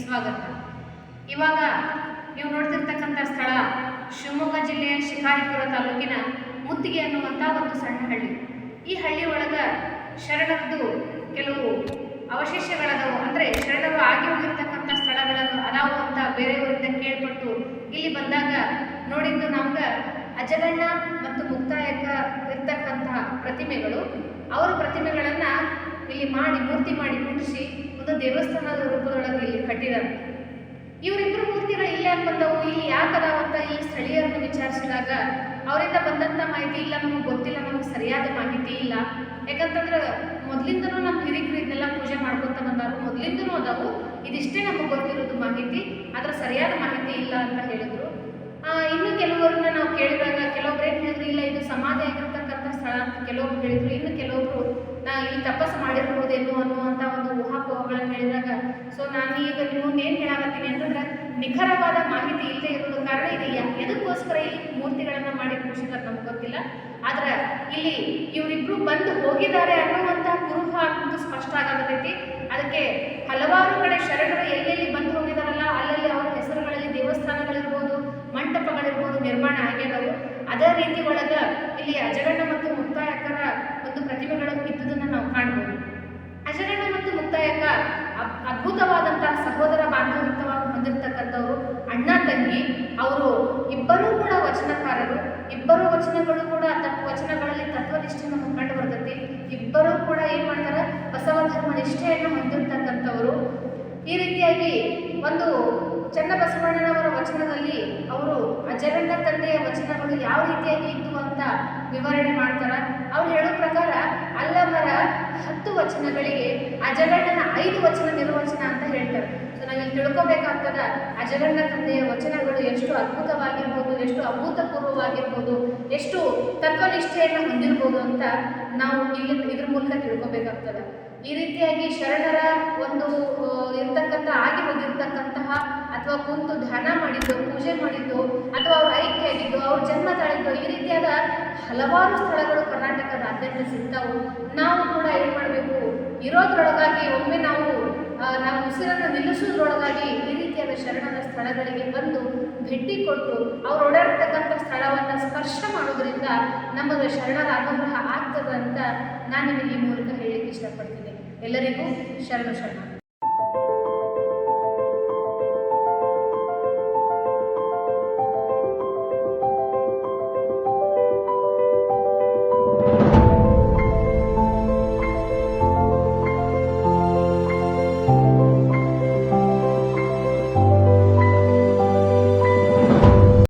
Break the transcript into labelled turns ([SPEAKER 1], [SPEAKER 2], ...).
[SPEAKER 1] ಸ್ವಾಗತ. ಇವಾಗ ನೀವು ನೋಡ್ತಿರ್ತಕ್ಕಂಥ ಸ್ಥಳ ಶಿವಮೊಗ್ಗ ಜಿಲ್ಲೆಯ ಶಿಕಾರಿಪುರ ತಾಲೂಕಿನ ಮುತ್ತಿಗೆ ಅನ್ನುವಂಥ ಒಂದು ಸಣ್ಣ ಹಳ್ಳಿ. ಈ ಹಳ್ಳಿ ಒಳಗ ಶರಣರದು ಕೆಲವು ಅವಶೇಷಗಳದವು. ಅಂದರೆ ಶರಣರು ಆಗಿ ಹೋಗಿರ್ತಕ್ಕಂಥ ಸ್ಥಳಗಳನ್ನು ಅದಾವು ಅಂತ ಬೇರೆಯವರಿಂದ ಕೇಳ್ಪಟ್ಟು ಇಲ್ಲಿ ಬಂದಾಗ ನೋಡಿದ್ದು ನಮ್ಗ ಅಜಗಣ್ಣ ಮತ್ತು ಮುಕ್ತಾಯಕ ಇರ್ತಕ್ಕಂತಹ ಪ್ರತಿಮೆಗಳು. ಅವರ ಪ್ರತಿಮೆಗಳನ್ನು ಇಲ್ಲಿ ಮಾಡಿ, ಮೂರ್ತಿ ಮಾಡಿ ಕುಂಡಿಸಿ ಒಂದು ದೇವಸ್ಥಾನದ ರೂಪದೊಳಗೆ ಇಲ್ಲಿ ಕಟ್ಟಿದ್ದಾರೆ. ಇವರಿಬ್ಬರು ಮೂರ್ತಿಗಳು ಯಾಕೆ ಬಂದವು ಇಲ್ಲಿ ಯಾಕೆ ಅದಾವ ಅಂತ ಈ ಸ್ಥಳೀಯರನ್ನು ವಿಚಾರಿಸಿದಾಗ ಅವರಿಂದ ಬಂದಂಥ ಮಾಹಿತಿ ಇಲ್ಲ, ನಮಗೆ ಗೊತ್ತಿಲ್ಲ, ನಮಗೆ ಸರಿಯಾದ ಮಾಹಿತಿ ಇಲ್ಲ. ಯಾಕಂತಂದ್ರೆ ಮೊದಲಿಂದನೂ ನಮ್ಮ ಹಿರಿಕರು ಇದನ್ನೆಲ್ಲ ಪೂಜೆ ಮಾಡ್ಕೊತ ಬಂದಾರು ಮೊದಲಿಂದನೂ ಅದಾವು. ಇದಿಷ್ಟೇ ನಮಗೆ ಗೊತ್ತಿರೋದು ಮಾಹಿತಿ. ಅದರ ಸರಿಯಾದ ಮಾಹಿತಿ ಇಲ್ಲ ಅಂತ ಹೇಳಿದರು. ಇನ್ನು ಕೆಲವರನ್ನ ನಾವು ಕೇಳಿದಾಗ ಕೆಲವೊಬ್ರು ಏನು ಹೇಳಿದ್ರು? ಇಲ್ಲ, ಇದು ಸಮಾಧಿ ಆಗಿರ್ತಕ್ಕಂಥ ಸ್ಥಳ ಅಂತ ಕೆಲವೊಬ್ರು ಹೇಳಿದ್ರು. ಇನ್ನು ಕೆಲವೊಬ್ರು, ನಾ ಇಲ್ಲಿ ತಪಸ್ಸು ಮಾಡಿರ್ಬೋದೇನೋ ಅನ್ನುವಂಥ ಒಂದು ಊಹಾಪೋಹಗಳನ್ನು ಹೇಳಿದಾಗ, ಸೊ, ನಾನು ಈಗ ನಿಮ್ಮನ್ನು ಏನು ಹೇಳಾಕತ್ತೀನಿ ಅಂತಂದ್ರೆ, ನಿಖರವಾದ ಮಾಹಿತಿ ಇಲ್ಲದೆ ಇರೋದು ಕಾರಣ ಇದು ಎದಕ್ಕೋಸ್ಕರ ಇಲ್ಲಿ ಮೂರ್ತಿಗಳನ್ನು ಮಾಡಿ ಕೂಡಿಸಿದ್ದಾರೆ ನಮ್ಗೆ ಗೊತ್ತಿಲ್ಲ. ಆದ್ರೆ ಇಲ್ಲಿ ಇವರಿಬ್ರು ಬಂದು ಹೋಗಿದ್ದಾರೆ ಅನ್ನುವಂತಹ ಕುರುಹ ಅಂತೂ ಸ್ಪಷ್ಟ ಆಗತೈತಿ ಅದಕ್ಕೆ ಹಲವಾರು ಕಡೆ ಶರಣರು ಎಲ್ಲೆಲ್ಲಿ ಬಂದು ಹೋಗಿದಾರಲ್ಲ ಅಲ್ಲಲ್ಲಿ ಅವರ ಹೆಸರುಗಳಲ್ಲಿ ದೇವಸ್ಥಾನಗಳಿರ್ಬೋದು, ಮಂಟಪಗಳಿರ್ಬೋದು ನಿರ್ಮಾಣ ಆಗ್ಯದವು. ಅದೇ ರೀತಿ ಒಳಗ ಇಲ್ಲಿ ಅಜಗಣ್ಣ ಮತ್ತು ಮುಕ್ತಾಯಕರ ಒಂದು ಪ್ರತಿಮೆಗಳು ಇದ್ದುದನ್ನು ನಾವು ಕಾಣ್ಬೋದು ಅಜಗಣ್ಣ ಮತ್ತು ಮುಕ್ತಾಯಕ ಅದ್- ಅದ್ಭುತವಾದಂತಹ ಸಹೋದರ ಬಾಂಧವ್ಯವಾಗಿ ಹೊಂದಿರತಕ್ಕಂಥವ್ರು ಅಣ್ಣ ತಂಗಿ ಅವರು ಇಬ್ಬರೂ ಕೂಡ ವಚನಕಾರರು ಇಬ್ಬರು ವಚನಗಳು ಕೂಡ ತತ್ವ ತತ್ವನಿಷ್ಠೆ ನಮಗೆ ಕಂಡು ಬರ್ತೈತಿ. ಇಬ್ಬರೂ ಕೂಡ ಏನ್ ಮಾಡ್ತಾರೆ? ಬಸವ ಧರ್ಮ ನಿಷ್ಠೆಯನ್ನು ಹೊಂದಿರತಕ್ಕಂಥವರು. ಈ ರೀತಿಯಾಗಿ ಒಂದು ಚನ್ನಬಸವಣ್ಣನವರ ವಚನದಲ್ಲಿ ಅವರು ಅಜಗಣ್ಣ ತಂದೆಯ ವಚನಗಳು ಯಾವ ರೀತಿಯಾಗಿ ಇತ್ತು ಅಂತ ವಿವರಣೆ ಮಾಡ್ತಾರ. ಅವ್ರು ಹೇಳೋ ಪ್ರಕಾರ ಅಲ್ಲಮರ ಹತ್ತು ವಚನಗಳಿಗೆ ಅಜಗಣ್ಣನ ಐದು ವಚನ ನಿರ್ವಚನ ಅಂತ ನಾವಿಲ್ಲಿ ತಿಳ್ಕೊಬೇಕಾಗ್ತದ, ಅಜಗಣ್ಣ ತಂದೆಯ ವಚನಗಳು ಎಷ್ಟು ಅದ್ಭುತವಾಗಿರ್ಬೋದು, ಎಷ್ಟು ಅಭೂತಪೂರ್ವವಾಗಿರ್ಬೋದು, ಎಷ್ಟು ತತ್ವನಿಷ್ಠೆಯನ್ನು ಹೊಂದಿರ್ಬೋದು ಅಂತ ನಾವು ಇಲ್ಲಿ ಇದ್ರ ಮೂಲಕ ತಿಳ್ಕೊಬೇಕಾಗ್ತದೆ. ಈ ರೀತಿಯಾಗಿ ಶರಣರ ಒಂದು ಇರ್ತಕ್ಕಂಥ, ಆಗಿ ಹೋಗಿರ್ತಕ್ಕಂತಹ ಅಥವಾ ಕುಂತು ಧ್ಯಾನ ಮಾಡಿದ್ದು, ಪೂಜೆ ಮಾಡಿದ್ದು, ಅಥವಾ ಅವ್ರ ಐಕ್ಯ ಆಗಿದ್ದು, ಅವ್ರ ಜನ್ಮ ತಾಳಿದ್ದು, ಈ ರೀತಿಯಾದ ಹಲವಾರು ಸ್ಥಳಗಳು ಕರ್ನಾಟಕದಾದ್ಯಂತ ಸಿಗ್ತಾವು. ನಾವು ಕೂಡ ಏನು ಮಾಡಬೇಕು? ಇರೋದ್ರೊಳಗಾಗಿ ಒಮ್ಮೆ ನಾವು ನಾವು ಉಸಿರನ್ನು ನಿಲ್ಲಿಸೋದ್ರೊಳಗಾಗಿ ಈ ರೀತಿಯಾದ ಶರಣರ ಸ್ಥಳಗಳಿಗೆ ಬಂದು ಭೇಟಿ ಕೊಟ್ಟು ಅವ್ರು ಓಡಾಡ್ತಕ್ಕಂಥ ಸ್ಥಳವನ್ನು ಸ್ಪರ್ಶ ಮಾಡೋದ್ರಿಂದ ನಮಗೆ ಶರಣರ ಅನುಗ್ರಹ ಆಗ್ತದೆ ಅಂತ ನಾನು ನಿಮಗೆ ಈ ಮೂಲಕ ಹೇಳಲಿಕ್ಕೆ ಇಷ್ಟಪಡ್ತೀನಿ. ಎಲ್ಲರಿಗೂ ಶರಣ ಶರಣ.